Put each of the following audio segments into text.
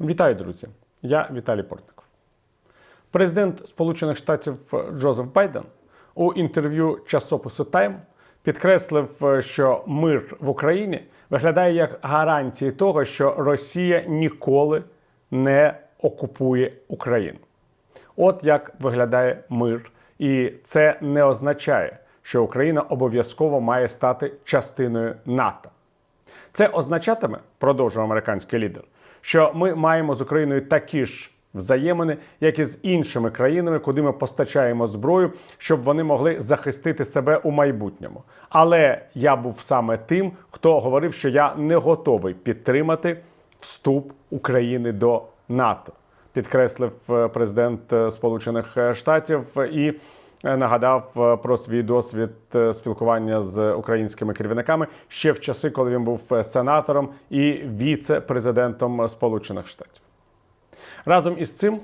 Вітаю, друзі! Я Віталій Портников. Президент Сполучених Штатів Джозеф Байден у інтерв'ю часопису Time підкреслив, що мир в Україні виглядає як гарантії того, що Росія ніколи не окупує Україну. От як виглядає мир, і це не означає, що Україна обов'язково має стати частиною НАТО. Це означатиме, продовжив американський лідер, що ми маємо з Україною такі ж взаємини, як і з іншими країнами, куди ми постачаємо зброю, щоб вони могли захистити себе у майбутньому. Але я був саме тим, хто говорив, що я не готовий підтримати вступ України до НАТО, підкреслив е, президент е, Сполучених Штатів і нагадав е, про свій досвід е, спілкування з українськими керівниками ще в часи, коли він був е, сенатором і віце-президентом Сполучених Штатів. Разом із цим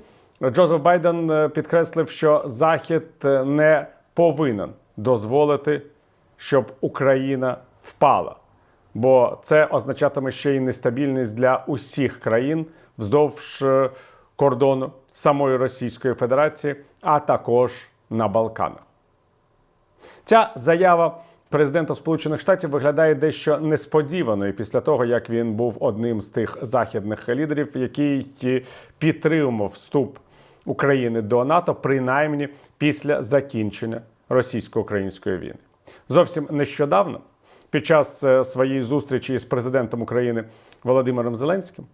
Джозеф Байден е, підкреслив, що Захід е, не повинен дозволити, щоб Україна впала, бо це означатиме ще й нестабільність для усіх країн вздовж е, кордону самої Російської Федерації, а також на Балканах. Ця заява президента Сполучених Штатів виглядає дещо несподіваною після того, як він був одним з тих західних лідерів, який підтримав вступ України до НАТО, принаймні після закінчення російсько-української війни. Зовсім нещодавно, під час е, своєї зустрічі з президентом України Володимиром Зеленським,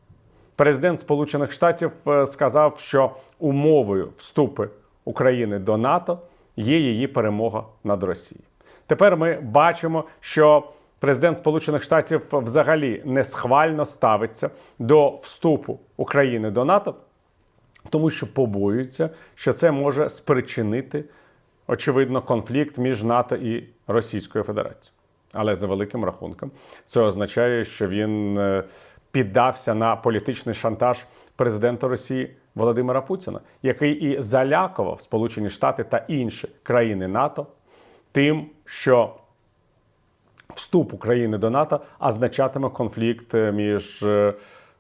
президент Сполучених Штатів е, сказав, що умовою вступу України до НАТО є її перемога над Росією. Тепер ми бачимо, що президент Сполучених Штатів взагалі не схвально ставиться до вступу України до НАТО, тому що побоюється, що це може спричинити, очевидно, конфлікт між НАТО і Російською Федерацією. Але за великим рахунком, це означає, що він е, піддався на політичний шантаж президента Росії Володимира Путіна, який і залякував Сполучені Штати та інші країни НАТО тим, що вступ України до НАТО означатиме конфлікт е, між е,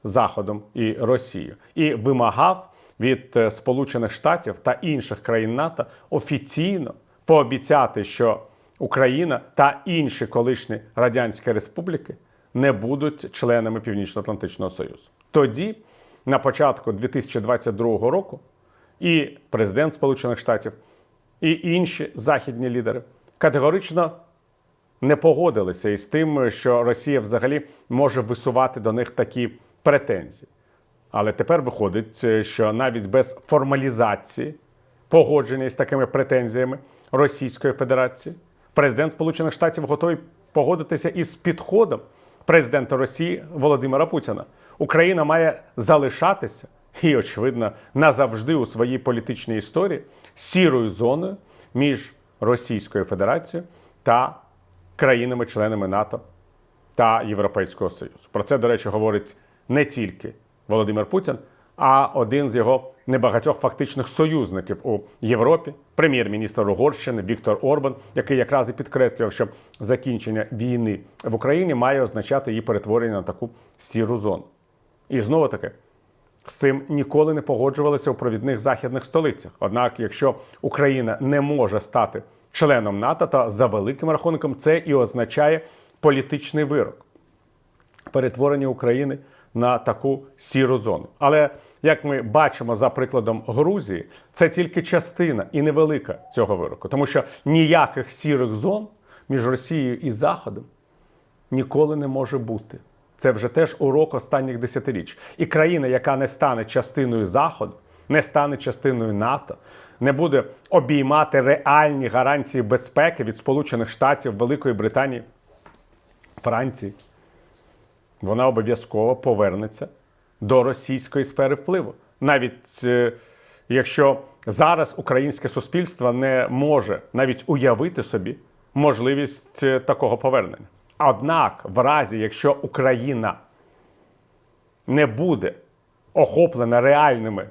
Заходом і Росією, і вимагав від е, Сполучених Штатів та інших країн НАТО офіційно пообіцяти, що Україна та інші колишні радянські республіки не будуть членами Північно-Атлантичного Союзу. Тоді, на початку 2022 року, і президент Сполучених Штатів, і інші західні лідери категорично не погодилися із тим, що Росія взагалі може висувати до них такі претензії. Але тепер виходить, що навіть без формалізації погодження з такими претензіями Російської Федерації, президент Сполучених Штатів готовий погодитися із підходом президента Росії Володимира Путіна. Україна має залишатися і, очевидно, назавжди у своїй політичній історії сірою зоною між Російською Федерацією та країнами-членами НАТО та Європейського Союзу. Про це, до речі, говорить не тільки Володимир Путін, а один з його небагатьох фактичних союзників у Європі, прем'єр-міністр Угорщини Віктор Орбан, який якраз і підкреслював, що закінчення війни в Україні має означати її перетворення на таку сіру зону. І знову таки. З цим ніколи не погоджувалися у провідних західних столицях. Однак, якщо Україна не може стати членом НАТО, то за великим рахунком це і означає політичний вирок перетворення України на таку сіру зону. Але як ми бачимо за прикладом Грузії, це тільки частина і невелика цього вироку, тому що ніяких сірих зон між Росією і Заходом ніколи не може бути. Це вже теж урок останніх десятиріч. І країна, яка не стане частиною Заходу, не стане частиною НАТО, не буде обіймати реальні гарантії безпеки від Сполучених Штатів, Великої Британії, Франції, вона обов'язково повернеться до російської сфери впливу. Навіть е, якщо зараз українське суспільство не може навіть уявити собі можливість е, такого повернення. Однак, в разі, якщо Україна не буде охоплена реальними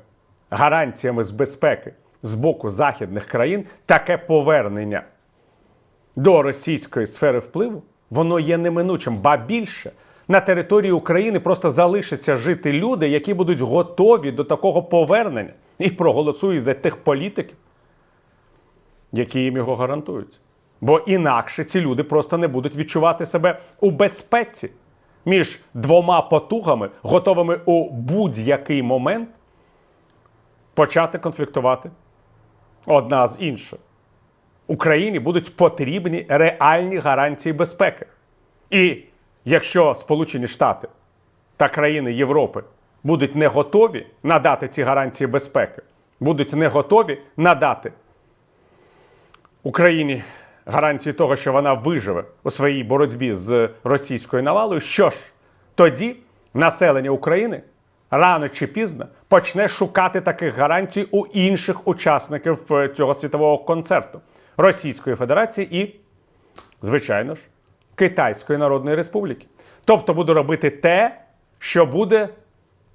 гарантіями з безпеки з боку західних країн, таке повернення до російської сфери впливу, воно є неминучим. Ба більше на території України просто залишаться жити люди, які будуть готові до такого повернення і проголосують за тих політиків, які їм його гарантують. Бо інакше ці люди просто не будуть відчувати себе у безпеці між двома потугами, готовими у будь-який момент почати конфліктувати одна з іншою. Україні будуть потрібні реальні гарантії безпеки. І якщо Сполучені Штати та країни Європи будуть не готові надати ці гарантії безпеки, будуть не готові надати Україні гарантії того, що вона виживе у своїй боротьбі з російською навалою, що ж, тоді населення України рано чи пізно почне шукати таких гарантій у інших учасників е, цього світового концерту Російської Федерації і, звичайно ж, Китайської Народної Республіки. Тобто буде робити те, що буде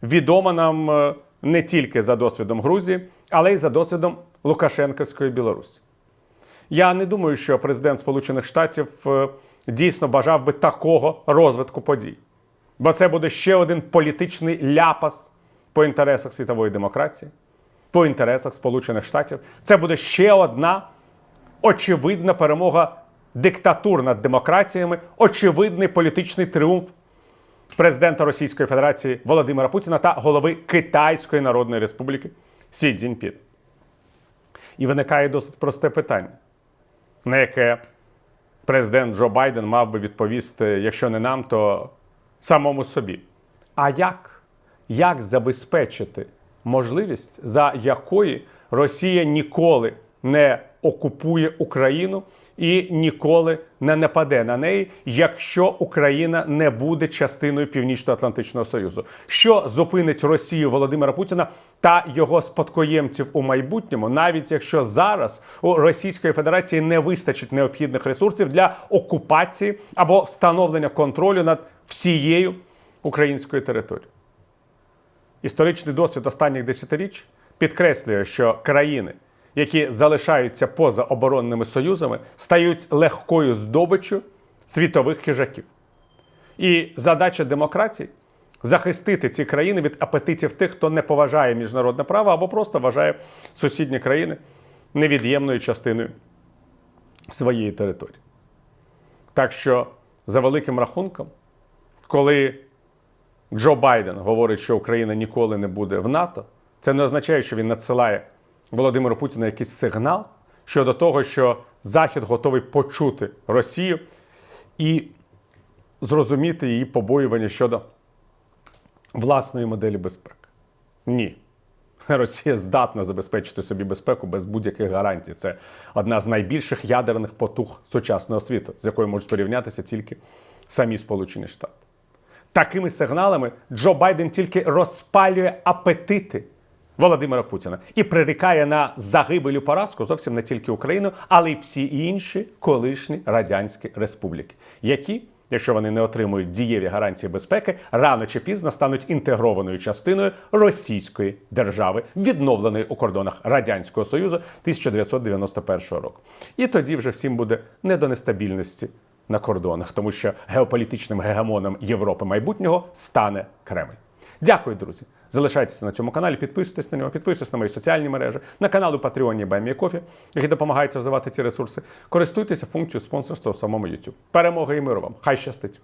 відомо нам е, не тільки за досвідом Грузії, але й за досвідом Лукашенківської Білорусі. Я не думаю, що президент Сполучених Штатів е, дійсно бажав би такого розвитку подій. Бо це буде ще один політичний ляпас по інтересах світової демократії, по інтересах Сполучених Штатів. Це буде ще одна очевидна перемога диктатур над демократіями, очевидний політичний тріумф президента Російської Федерації Володимира Путіна та голови Китайської Народної Республіки Сі Цзіньпін. І виникає досить просте питання, на яке президент Джо Байден мав би відповісти, якщо не нам, то самому собі. А як? Як забезпечити можливість, за якої Росія ніколи не окупує Україну і ніколи не нападе на неї, якщо Україна не буде частиною Північно-Атлантичного Союзу, що зупинить Росію Володимира Путіна та його спадкоємців у майбутньому, навіть якщо зараз у Російської Федерації не вистачить необхідних ресурсів для окупації або встановлення контролю над всією українською територією. Історичний досвід останніх десятиріч підкреслює, що країни, які залишаються поза оборонними союзами, стають легкою здобиччю світових хижаків. І задача демократії захистити ці країни від апетитів тих, хто не поважає міжнародне право або просто вважає сусідні країни невід'ємною частиною своєї території. Так що, за великим рахунком, коли Джо Байден говорить, що Україна ніколи не буде в НАТО, це не означає, що він надсилає Володимиру Путіну якийсь сигнал щодо того, що Захід готовий почути Росію і зрозуміти її побоювання щодо власної моделі безпеки. Ні. Росія здатна забезпечити собі безпеку без будь-яких гарантій. Це одна з найбільших ядерних потуг сучасного світу, з якою можуть порівнятися тільки самі Сполучені Штати. Такими сигналами Джо Байден тільки розпалює апетити Володимира Путіна і прирікає на загибелю поразку зовсім не тільки Україну, але й всі інші колишні радянські республіки, які, якщо вони не отримують дієві гарантії безпеки, рано чи пізно стануть інтегрованою частиною Російської держави, відновленої у кордонах Радянського Союзу 1991 року. І тоді вже всім буде не до нестабільності на кордонах, тому що геополітичним гегемоном Європи майбутнього стане Кремль. Дякую, друзі. Залишайтеся на цьому каналі, підписуйтесь на нього, підписуйтесь на мої соціальні мережі, на канал у Патреоні Баймі Кофі, які допомагають розвивати ці ресурси. Користуйтеся функцією спонсорства в самому YouTube. Перемоги і миру вам! Хай щастить!